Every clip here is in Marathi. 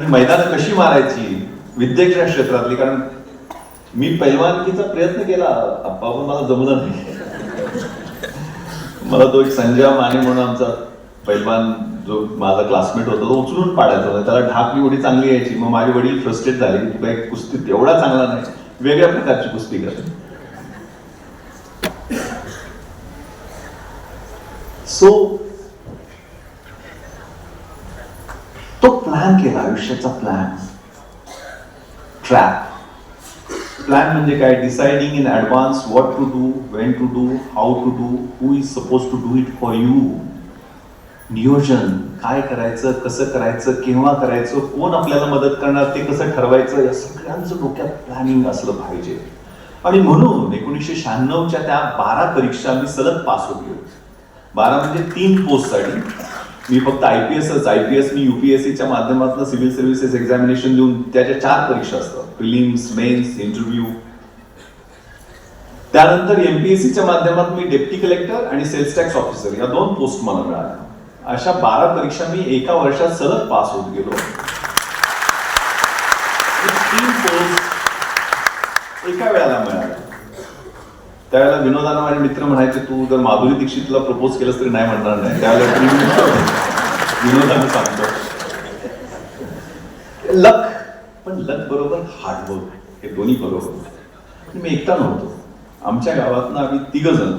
मैदानं कशी मारायची विद्येच्या क्षेत्रातली? कारण मी पैलवानकीचा प्रयत्न केला. अप्पा पण मला जमलं नाही. मला तो एक संजय माने म्हणून आमचा पैलवान जो माझा क्लासमेट होता तो उचलून पाडायचा होता. त्याला ढाक एवढी चांगली यायची. मग माझे वडील फ्रस्ट्रेट झाले की तुला एक कुस्ती एवढा चांगला नाही. वेगळ्या प्रकारची कुस्ती कर. सो तो प्लॅन केला आयुष्याचा प्लॅन ट्रॅप प्लॅन म्हणजे काय? Deciding in advance what to do when to do how to do who is suppose to do it for you नियोजन काय करायचं कसं करायचं केव्हा करायचं कोण आपल्याला मदत करणार ते कसं ठरवायचं या सगळ्यांचं डोक्यात प्लॅनिंग असलं पाहिजे. आणि म्हणून एकोणीसशे शहाण्णवच्या त्या बारा परीक्षा मी सलग पास होत बारा म्हणजे तीन पोस्टसाठी मी फक्त आय पी एसच आय पी एस मी युपीएससीच्या माध्यमातून सिव्हिल सर्व्हिसेस एक्झामिनेशन देऊन त्याच्या चार परीक्षा असतात. Prelims mains interview. त्यानंतर एमपीएससीच्या माध्यमातून मी डेप्टी कलेक्टर आणि सेल्स टॅक्स ऑफिसर या दोन पोस्ट मला मिळाल्या. अशा बारा परीक्षा मी एका वर्षात सलग पास होत गेलो. तीन पोस्ट एका वेळेला मिळाल्या. त्यावेळेला विनोदानं माझे मित्र म्हणायचे तू जर माधुरी दीक्षितला प्रपोज केलंस तरी नाही म्हणणार नाही. त्यावेळेला मी विनोदानं सांगतो. लक पण लक बरोबर हार्डवर्क हे दोन्ही बरोबर. मी एकटा नव्हतो. आमच्या गावातनं आम्ही तिघ जण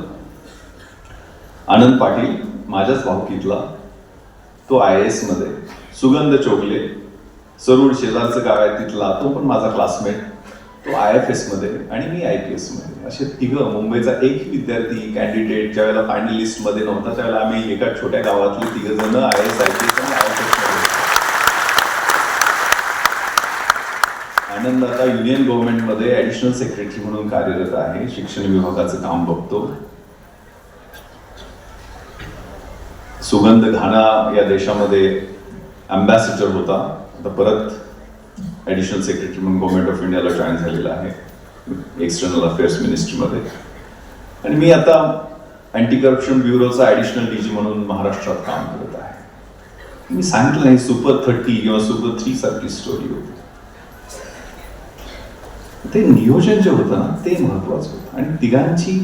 आनंद पाटील माझ्याच भाऊकीतला तो आय एसमध्ये सुगंध चोगले सरूड शेजारचं गाव आहे तिथला तो पण माझा क्लासमेट तो आय एफ एसमध्ये आणि मी आय पी एसमध्ये असे तिघं मुंबईचा एकही विद्यार्थी कॅन्डिडेट ज्या वेळेला फायनलमध्ये नव्हता त्यावेळेला आम्ही एका छोट्या गावातले तिघं जण I S I P S आणि आय एफ एसमध्ये. आनंद आता युनियन गव्हर्नमेंटमध्ये ऍडिशनल सेक्रेटरी म्हणून कार्यरत आहे. शिक्षण विभागाचं काम बघतो. सुगंध घाना या देशामध्ये अम्बॅसिडर होता. आता परत ॲडिशनल सेक्रेटरी म्हणून गव्हर्नमेंट ऑफ इंडियाला जॉईन झालेला आहे. एक्सटर्नल अफेअर्स मिनिस्ट्रीमध्ये आणि मी आता अँटी करप्शन ब्युरोचा ऍडिशनल डीजी म्हणून महाराष्ट्रात काम करत आहे. मी सांगितलं नाही सुपर थर्टी किंवा सुपर थ्री सारखी स्टोरी होती. ते नियोजन जे होतं ना ते महत्वाचं होतं. आणि तिघांची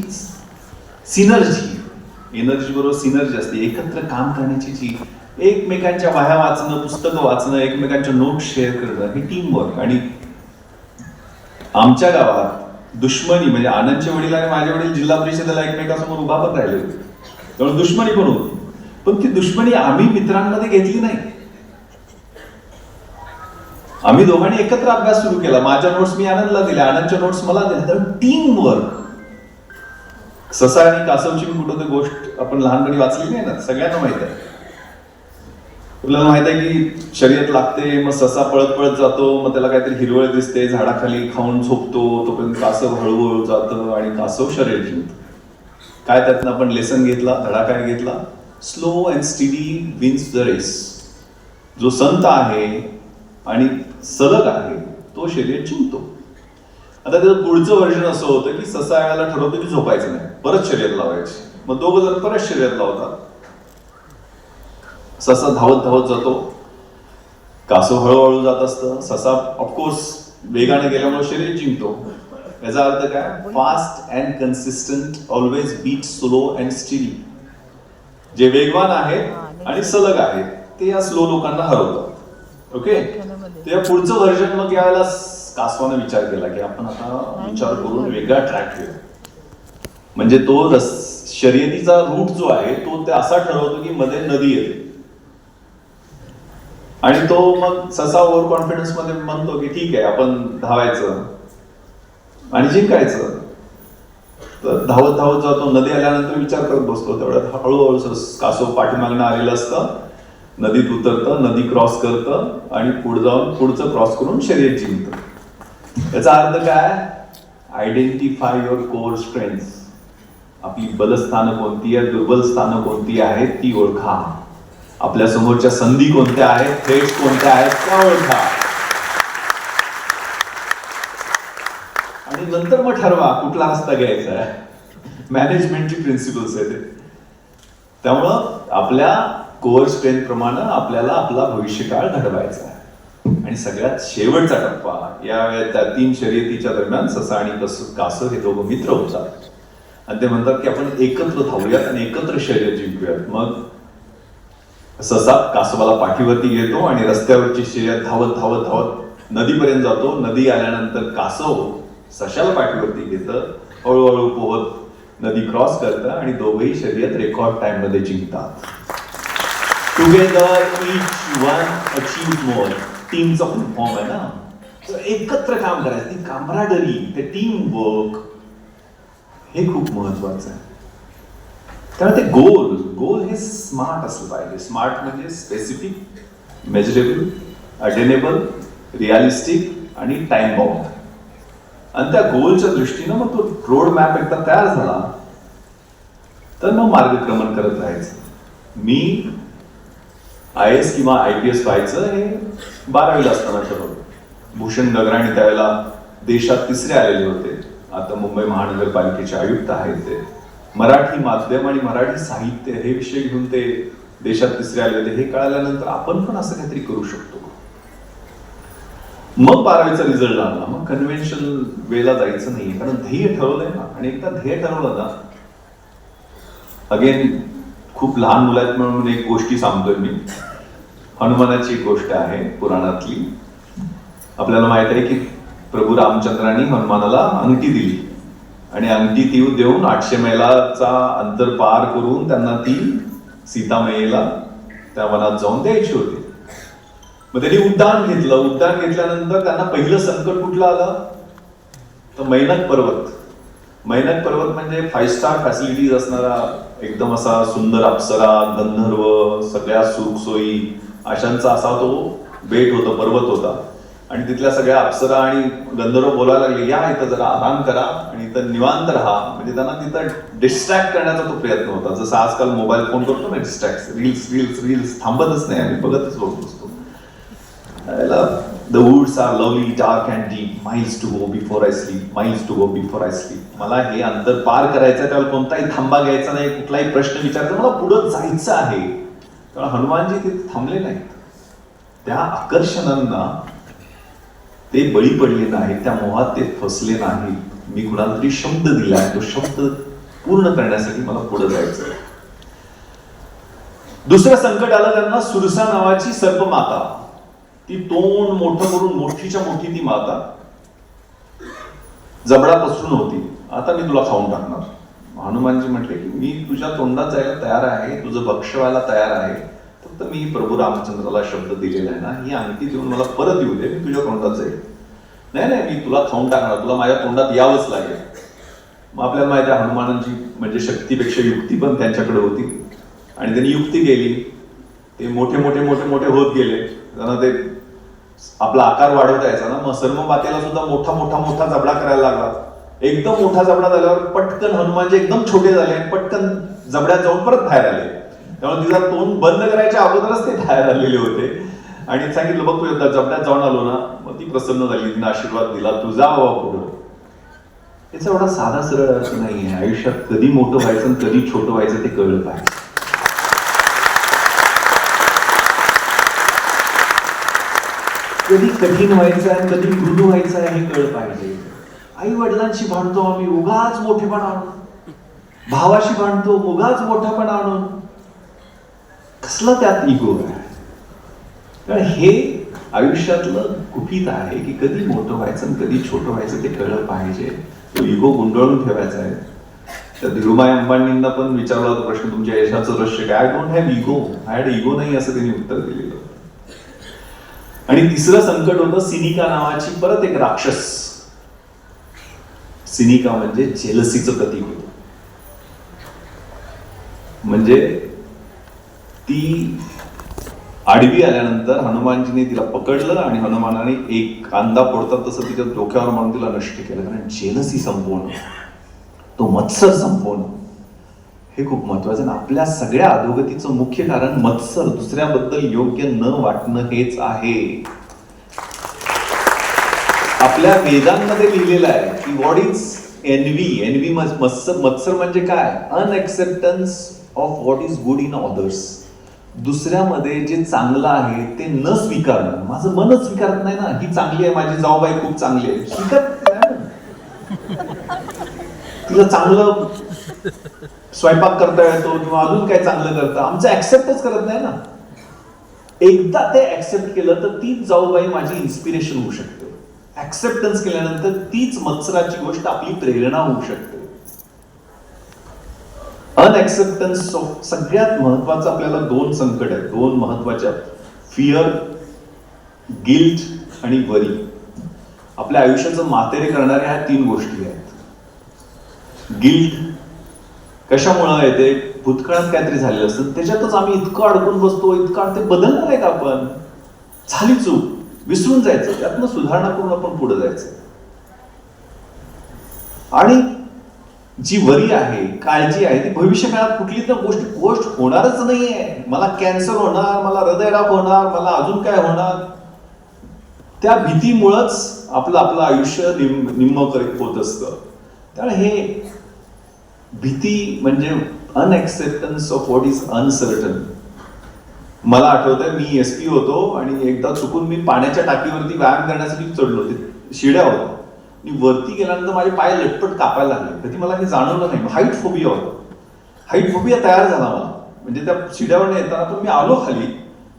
सिनर्जी एनर्जी बरोबर सिनर्जी असते. एकत्र काम करण्याची जी एकमेकांच्या वाह्या वाचणं पुस्तकं वाचणं एकमेकांच्या नोट शेअर करणं हे टीम वर्क आणि आमच्या गावात दुश्मनी म्हणजे आनंदचे वडील आणि माझे वडील जिल्हा परिषदेला एकमेकासमोर उभा पण राहिले होते. त्यामुळे दुश्मनी पण होती. पण ती दुश्मनी आम्ही मित्रांमध्ये घेतली नाही. आम्ही दोघांनी एकत्र अभ्यास सुरू केला. माझ्या नोट्स मी आनंदला दिल्या आनंदच्या नोट्स मला दिल्या. तर टीम वर्क ससा आणि कासवची मी कुठं गोष्ट आपण लहानपणी वाचली नाही ना सगळ्यांना माहीत आहे. आपल्याला माहीत आहे की शर्यत लागते मग ससा पळत पळत जातो मग त्याला काहीतरी हिरवळ दिसते झाडाखाली खाऊन झोपतो तोपर्यंत कासव हळूहळू जातं आणि कासव शर्यत जिंकतो. काय त्यातनं आपण लेसन घेतला धडा काय घेतला? Slow and steady wins the race जो संत आहे आणि सलग आहे तो शर्यत जिंकतो. आता त्याचं पुढचं वर्जन असं होतं की ससा यायला ठरवतो की झोपायचं नाही परत शर्यत लावायची. मग दोघं जण परत शर्यत लावतात. ससा धावत धावत जातो. कासव हळूहळू जात असतं. ससा ऑफकोर्स वेगाने गेल्यामुळे शरीर जिंकतो. याचा अर्थ काय? Fast and consistent always beat slow and steadily जे वेगवान आहेत आणि सलग आहेत ते या स्लो लोकांना हरवतात ओके ते पुढचं व्हर्जन मग यावेळेला कासवानं विचार केला की आपण आता विचार करून वेगळा ट्रॅक घेऊ म्हणजे तो रस शर्यतीचा रूट जो आहे तो ते असा ठरवतो की मध्ये नदी येते. आणि तो मग ससा ओव्हर कॉन्फिडन्समध्ये म्हणतो की ठीक आहे आपण धावायचं. आणि जिंकायचं. तर धावत धावत जातो. नदी आल्यानंतर विचार करत बसतो. तेवढ्यात हळूहळू कासो कासव पाठीमागणं आलेलं असतं. नदीत उतरतं नदी क्रॉस करतं आणि पुढे जाऊन पुढचं क्रॉस करून शर्यत जिंकतं. याचा अर्थ काय? आयडेंटिफाय युअर कोर स्ट्रेंथ आपली बलस्थानं कोणती आहेत दुर्बल स्थानं कोणती आहेत ती ओळखा. आपल्या समोरच्या संधी कोणत्या आहेत थ्रेट्स कोणत्या आहेत त्या ओळखा आणि नंतर मग ठरवा कुठला रस्ता घ्यायचा आहे. मॅनेजमेंटची प्रिन्सिपल्स आहेत ते. त्यामुळं आपल्या कोअर स्ट्रेंथ प्रमाणे आपल्याला आपला भविष्यकाळ घडवायचा आहे. आणि सगळ्यात शेवटचा टप्पा या त्या तीन शर्यतीच्या दरम्यान ससा आणि कसं कासव हे दोघं मित्र होतात. आणि ते म्हणतात की आपण एकत्र धावूयात आणि एकत्र शर्यत जिंकूयात. मग ससा कासवाला पाठीवरती घेतो आणि रस्त्यावरची शर्यत धावत धावत धावत नदीपर्यंत जातो. नदी आल्यानंतर कासव सशाला पाठीवरती घेतं हळूहळू पोहत नदी क्रॉस करतं आणि दोघंही शर्यत रेकॉर्ड टाइममध्ये जिंकतात. Together each one achieve more टीमचा पण फॉर्म आहे ना? So, एकत्र काम करायचं. ती कामराडरी ते टीम वर्क हे खूप महत्वाचं आहे. त्यामुळे ते गोल गोल हे स्मार्ट असलं पाहिजे. स्मार्ट म्हणजे स्पेसिफिक मेजरेबल अटेनेबल रिअलिस्टिक आणि टाइम बाउंड आणि त्या गोलच्या दृष्टीनं मग तो रोड मॅप एकदा तयार झाला तर मग मार्गक्रमण करत राहायचं. मी आय एस किंवा आय पी एस व्हायचं हे बारावीला असताना ठरवलं. भूषण गगराणी त्यावेळेला देशात तिसरे आलेले होते. आता मुंबई महानगरपालिकेचे आयुक्त आहेत ते. मराठी माध्यम आणि मराठी साहित्य हे विषय घेऊन ते देशात तिसरे आले होते हे कळाल्यानंतर आपण पण असं काहीतरी करू शकतो. मग बारावीचा रिझल्ट लागला. मग कन्व्हेन्शनल वेला जायचं नाही कारण ध्येय ठरवलंय ना. आणि एकदा ध्येय ठरवलं ना अगेन खूप लहान मुलात म्हणून एक गोष्टी सांगतोय मी. हनुमानाची एक गोष्ट आहे पुराणातली. आपल्याला माहीत आहे की प्रभू रामचंद्रांनी हनुमानाला अंगठी दिली. आणि अंगठी तीव देऊन आठशे मैलाचा अंतर पार करून त्यांना ती सीतामयेला त्या वनात जाऊन द्यायची होती. मग त्यांनी उड्डाण घेतलं. उड्डाण घेतल्यानंतर त्यांना पहिलं संकट कुठलं आलं? तर मैनक पर्वत. मैनक पर्वत म्हणजे फाईव्ह स्टार फॅसिलिटीज असणारा एकदम असा सुंदर अप्सरा गंधर्व सगळ्या सुखसोयी अशांचा असा तो बेट होता पर्वत होता. आणि तिथल्या सगळ्या अप्सरा आणि गंधर्व बोलायला लागले या इथं जरा आराम करा आणि इथं निवांत राहा. म्हणजे त्यांना तिथं डिस्ट्रॅक्ट करण्याचा तो प्रयत्न होता. जसं आजकाल मोबाईल फोन करतो ना डिस्ट्रॅक्ट रील्स रील्स रील्स थांबतच नाही आम्ही बघतच बघत असतो the woods are lovely dark and deep miles to go before I sleep miles to go before I sleep मला हे अंतर पार करायचं त्यावेळेला कोणताही थांबा घ्यायचा नाही कुठलाही प्रश्न विचारतो मला पुढं जायचं आहे. कारण हनुमानजी तिथे थांबले नाहीत. त्या आकर्षणांना ते बळी पडले नाहीत त्या मोहात ते फसले नाहीत. मी कुणाला तरी शब्द दिला तो शब्द पूर्ण करण्यासाठी मला पुढे जायचं आहे. दुसरं संकट आलं त्यांना सुरसा नावाची सर्प माता ती तोंड मोठं करून मोठीच्या मोठी ती माता. जबडा पसरून होती. आता मी तुला खाऊन टाकणार. हनुमानजी म्हटले की मी तुझ्या तोंडात जायला तयार आहे तुझं भक्ष व्हायला तयार आहे. फक्त मी प्रभू रामचंद्राला शब्द दिलेला आहे ना ही अंगठी देऊन मला परत येऊ दे मी तुझ्या तोंडात जाईल नाही नाही मी तुला खाऊन टाकणार तुला माझ्या तोंडात यावंच लागेल. मग आपल्याला माहिती आहे हनुमानांची म्हणजे शक्तीपेक्षा युक्ती पण त्यांच्याकडे होती. आणि त्यांनी युक्ती केली. ते मोठे मोठे मोठे मोठे होत गेले. त्यांना ते आपला आकार वाढवता यायचा ना. मग सर्व मातेला सुद्धा मोठा मोठा मोठा जबडा करायला लागला. एकदम मोठा जबडा झाल्यावर पटकन हनुमानजी एकदम छोटे झाले पटकन जबड्यात जाऊन परत बाहेर आले. त्यामुळे तिचा तोंड बंद करायच्या अगोदरच ते बाहेर आलेले होते. आणि सांगितलं बघ तू जपण्यात जाऊन आलो ना मग ती प्रसन्न झाली तिने आशीर्वाद दिला तू जा बाबा पुढं. याचा एवढा साधा सरळ अर्थ नाहीये. आयुष्यात कधी मोठं व्हायचं आणि कधी छोटं व्हायचं ते कळलं पाहिजे. कधी कठीण व्हायचं आहे कधी मृदू व्हायचं आहे हे कळलं पाहिजे. आई वडिलांशी भांडतो आम्ही उगाच मोठेपणा आणून. भावाशी भांडतो उगाच मोठेपणा आणून. कसला त्यात इगो आहे? कारण हे आयुष्यातलं गुपित आहे की कधी मोठं व्हायचं आणि कधी छोटं व्हायचं ते कळलं पाहिजे. तो इगो गुंडाळून ठेवायचा आहे. तर धीरुभाई अंबानींना पण विचारला होता प्रश्न तुमच्या यशाचं रहस्य काय? I don't have ego I had ego नाही असं त्यांनी उत्तर दिलेलं आणि तिसरं संकट होतं सिनिका नावाची परत एक राक्षस. सिनिका म्हणजे जेलसीचं प्रतीक होतं. म्हणजे ती आडवी आल्यानंतर हनुमानजीने तिला पकडलं आणि हनुमानाने एक कांदा फोडतात तसं तिच्या डोक्यावर मारून तिला नष्ट केलं. कारण जेलसी संपवणं तो मत्सर संपवणं हे खूप महत्वाचं आणि आपल्या सगळ्या अधोगतीचं मुख्य कारण मत्सर. दुसऱ्याबद्दल योग्य न वाटणं हेच आहे. आपल्या वेदांमध्ये लिहिलेलं आहे की व्हॉट इज एनवी एनवी मत्सर मत्सर म्हणजे काय? Unacceptance of what is good in others दुसऱ्यामध्ये जे चांगलं आहे ते न स्वीकारणं. माझं मनच स्वीकारत नाही ना. ही चांगली आहे माझी जाऊबाई खूप चांगली आहे. स्वीकारत तिला चांगलं स्वयंपाक करता येतो किंवा अजून काय चांगलं करतं आमचं ऍक्सेप्टच करत नाही ना. एकदा ते ऍक्सेप्ट केलं तर तीच जाऊबाई माझी इन्स्पिरेशन होऊ शकते. ऍक्सेप्टन्स केल्यानंतर तीच मत्सराची गोष्ट आपली प्रेरणा होऊ शकते. अनएक्सेप्टन्स सगळ्यात महत्वाचं आपल्याला दोन संकट आहेत. दोन महत्त्वाच्या. फिअर गिल्ट आणि वरी आपल्या आयुष्याचं मातेरे करणाऱ्या ह्या तीन गोष्टी आहेत. गिल्ट कशामुळं येते? भूतकाळात काहीतरी झालेलं असतं. त्याच्यातच आम्ही इतकं अडकून बसतो इतकं ते बदलणार आहे का आपण. झाली चूक. विसरून जायचं. त्यातनं सुधारणा करून आपण पुढे जायचं. आणि जी वरी आहे काळजी आहे ती भविष्य काळात कुठली तर गोष्ट गोष्ट होणारच नाहीये. मला कॅन्सर होणार मला हृदयरोग होणार मला अजून काय होणार? त्या भीतीमुळंच आपलं आपलं आयुष्य निम निम्म करीत होत असतं. त्यामुळे हे भीती म्हणजे unacceptance of what is uncertain मला आठवतंय मी एस पी होतो आणि एकदा चुकून मी पाण्याच्या टाकीवरती व्यायाम करण्यासाठी चढलो. ते शिड्या होत्या. आणि वरती गेल्यानंतर माझे पाय लटपट कापायला लागले. कधी मला हे जाणवलं नाही. हाईट फोबिया होता. हाईट फोबिया तयार झाला मला. म्हणजे त्या शिड्यावरनं येताना पण मी आलो खाली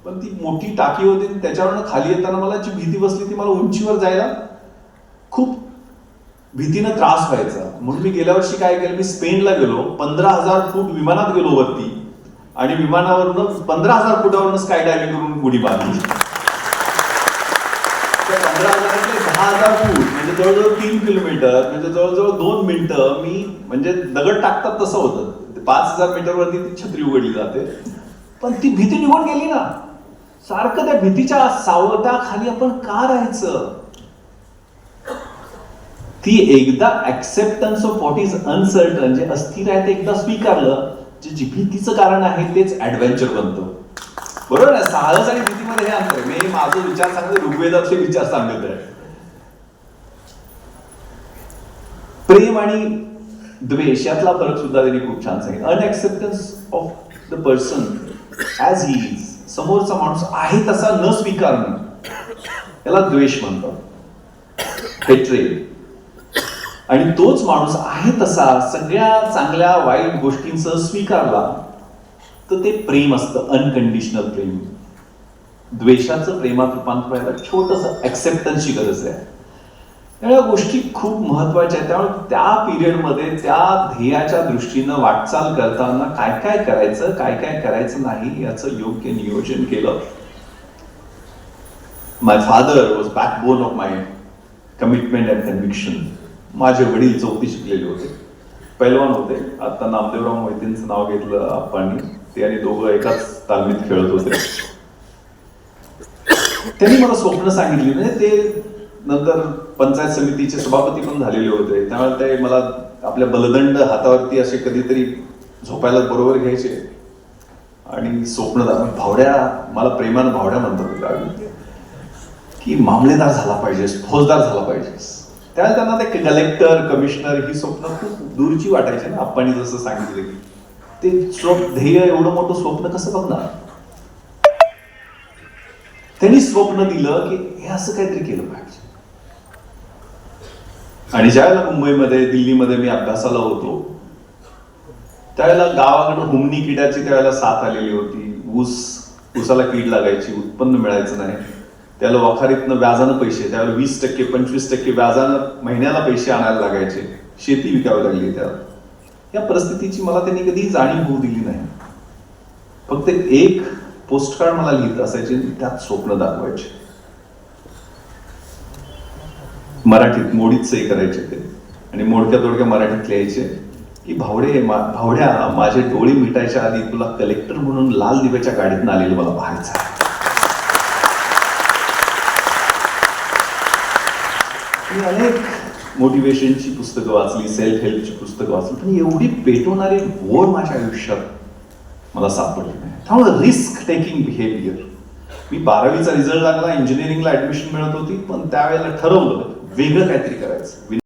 पण ती मोठी टाकी होती त्याच्यावरनं खाली येताना मला जी भीती बसली ती मला उंचीवर जायला खूप भीतीनं त्रास व्हायचा. म्हणून मी गेल्या वर्षी काय केलं? मी स्पेनला गेलो. पंधरा हजार फूट विमानात गेलो वरती. आणि विमानावरनं पंधरा हजार फुटावरनं स्काय डायव्हिंग करून उडी मारली त्या पंधरा हजारातले दहा हजार फूट म्हणजे जवळजवळ तीन किलोमीटर म्हणजे जवळजवळ दोन मिनिटं मी म्हणजे दगड टाकतात तसं होतं. पाच हजार मीटरवरती ती छत्री उघडली जाते. पण ती भीती निघून गेली ना. सारखं त्या भीतीच्या सावटाखाली आपण का राहायचं? ती एकदा acceptance of what is uncertain जे अस्थिर आहे ते एकदा स्वीकारलं जे जी भीतीचं कारण आहे तेच ऍडव्हेंचर बनतं. बरोबर आहे? साहस आणि भीतीमध्ये हे अंतर मी माझं विचार सांगतो ऋग्वेदाचे विचार सांगत आहे प्रेम आणि द्वेष यातला फरक सुद्धा त्यांनी खूप छान सांगितलं. Unacceptance of the person as he is समोरचा माणूस आहे तसा न स्वीकारणं याला द्वेष म्हणतात. हेट्रेड आणि तोच माणूस आहे तसा सगळ्या चांगल्या वाईट गोष्टींसह स्वीकारला तर ते प्रेम असतं अनकंडिशनल प्रेम. द्वेषाचं प्रेमात रूपांतर व्हायला छोटस ऍक्सेप्टन्सची गरज आहे. या गोष्टी खूप महत्त्वाच्या आहेत. त्यामुळे त्या पिरियडमध्ये त्या ध्येयाच्या दृष्टीनं वाटचाल करताना काय काय करायचं काय काय करायचं नाही याचं योग्य नियोजन केलं. My father was backbone of my commitment and conviction माझे वडील चौथी शिकलेले होते. पैलवान होते. आता नामदेवराव मोहितेंचं नाव घेतलं आपण. ते आणि दोघं एकाच तालमीत खेळत होते. त्यांनी मला स्वप्न सांगितली. म्हणजे ते नंतर पंचायत समितीचे सभापती पण झालेले होते. त्यामुळे ते मला आपल्या बलदंड हातावरती असे कधीतरी झोपायला बरोबर घ्यायचे. आणि स्वप्न भावड्या मला प्रेमान भावड्या म्हणतात गावी. की मामलेदार झाला पाहिजेस फौजदार झाला पाहिजेस त्यावेळेला त्यांना ते कलेक्टर कमिशनर ही स्वप्न खूप दूरची वाटायची ना आपण जसं सांगितलं की. ते स्वप्न ध्येय एवढं मोठं स्वप्न कसं बघणार? त्यांनी स्वप्न दिलं की हे असं काहीतरी केलं पाहिजे. आणि ज्यावेळेला मुंबईमध्ये दिल्लीमध्ये मी अभ्यासाला होतो त्यावेळेला गावाकडं हुमणी किड्याची त्यावेळेला साथ आलेली होती. ऊस ऊसाला कीड लागायची उत्पन्न मिळायचं नाही. त्याला वखारीतनं व्याजानं पैसे त्यावेळेला वीस टक्के पंचवीस टक्के व्याजानं महिन्याला पैसे आणायला लागायचे. शेती विकावी लागली त्याला. या परिस्थितीची मला त्यांनी कधी जाणीव होऊ दिली नाही. फक्त एक पोस्टकार्ड मला लिहित असायचे त्यात स्वप्न दाखवायचे. मराठीत मोडीत सही करायचे ते. आणि मोडक्या तोडक्या मराठीत लिहायचे की भावडे मा- भावड्या माझे डोळे मिटायच्या आधी तुला कलेक्टर म्हणून लाल दिव्याच्या गाडीतून आलेलं मला पाहायचं मी अनेक मोटिवेशनची पुस्तकं वाचली सेल्फ हेल्पची पुस्तकं वाचली पण एवढी पेटवणारी ओढ माझ्या आयुष्यात मला सापडली नाही. त्यामुळे रिस्क टेकिंग बिहेवियर मी बारावीचा रिझल्ट लागला इंजिनिअरिंगला ऍडमिशन मिळत होती पण त्यावेळेला ठरवलं वेगळं काहीतरी करायचं.